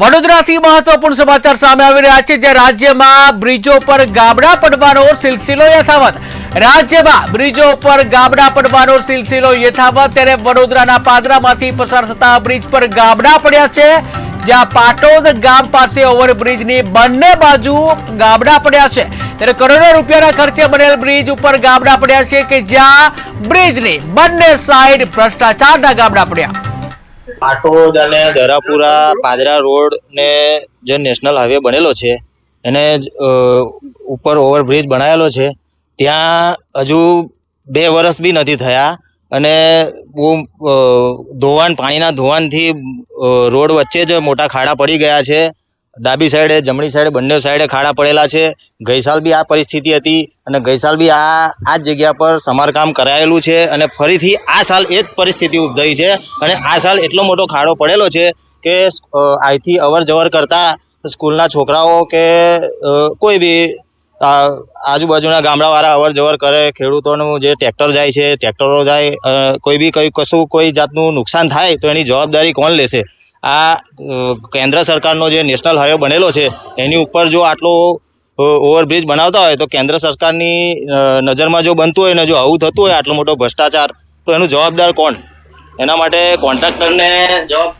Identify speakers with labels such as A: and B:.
A: વડોદરાથી મહત્વપૂર્ણ સમાચાર સામે આવી રહ્યા છે જે રાજ્યમાં બ્રિજો પર ગાબડા પડવાનો સિલસિલો યથાવત. રાજ્યમાં બ્રિજો પર ગાબડા પડવાનો સિલસિલો યથાવત. ત્યારે વડોદરાના પાદરામાંથી પસાર થતા બ્રિજ પર ગાબડા પડ્યા છે, જ્યાં પાટોદ ગામ પાસે ઓવરબ્રિજની બંને બાજુ ગાબડા પડ્યા છે. ત્યારે કરોડો રૂપિયાના ખર્ચે બનેલ બ્રિજ ઉપર ગાબડા પડ્યા છે કે જ્યાં બ્રિજની બંને સાઈડ ભ્રષ્ટાચારના ગાબડા પડ્યા.
B: પાટોદ અને દરાપુરા પાદરા રોડ ને જે નેશનલ હાઈવે બનેલો છે, એને ઉપર ઓવરબ્રિજ બનાવેલો છે, ત્યાં હજુ બે વર્ષ બી નથી થયા અને બહુ ધોવાણ, પાણીના ધોવાણથી રોડ વચ્ચે જ મોટા ખાડા પડી ગયા છે. ડાબી સાઈડે જમણી સાઈડે બંને સાઈડે ખાડા પડેલા છે. ગઈ સાલ બી આ પરિસ્થિતિ હતી અને ગઈ સાલ બી આ આ જ જગ્યા પર સમારકામ કરાયેલું છે અને ફરીથી આ સાલ એ જ પરિસ્થિતિ ઉદ્ભવી છે અને આ સાલ એટલો મોટો ખાડો પડેલો છે કે અહીંથી અવર જવર કરતા સ્કૂલના છોકરાઓ કે કોઈ બી આજુબાજુના ગામડાવાળા અવર જવર કરે, ખેડૂતોનું જે ટ્રેક્ટર જાય છે, ટ્રેક્ટરો જાય કોઈ બી કઈ કશું કોઈ જાતનું નુકસાન થાય તો એની જવાબદારી કોણ લેશે? આ કેન્દ્ર સરકારનો જે નેશનલ હાઈવે બનેલો છે, એની ઉપર જો આટલો ઓવરબ્રિજ બનાવતા હોય, તો કેન્દ્ર સરકારની નજરમાં જો બનતું હોય ને જો આવું થતું હોય, આટલો મોટો ભ્રષ્ટાચાર, તો એનું જવાબદાર કોણ? એના માટે કોન્ટ્રાક્ટરને જવાબ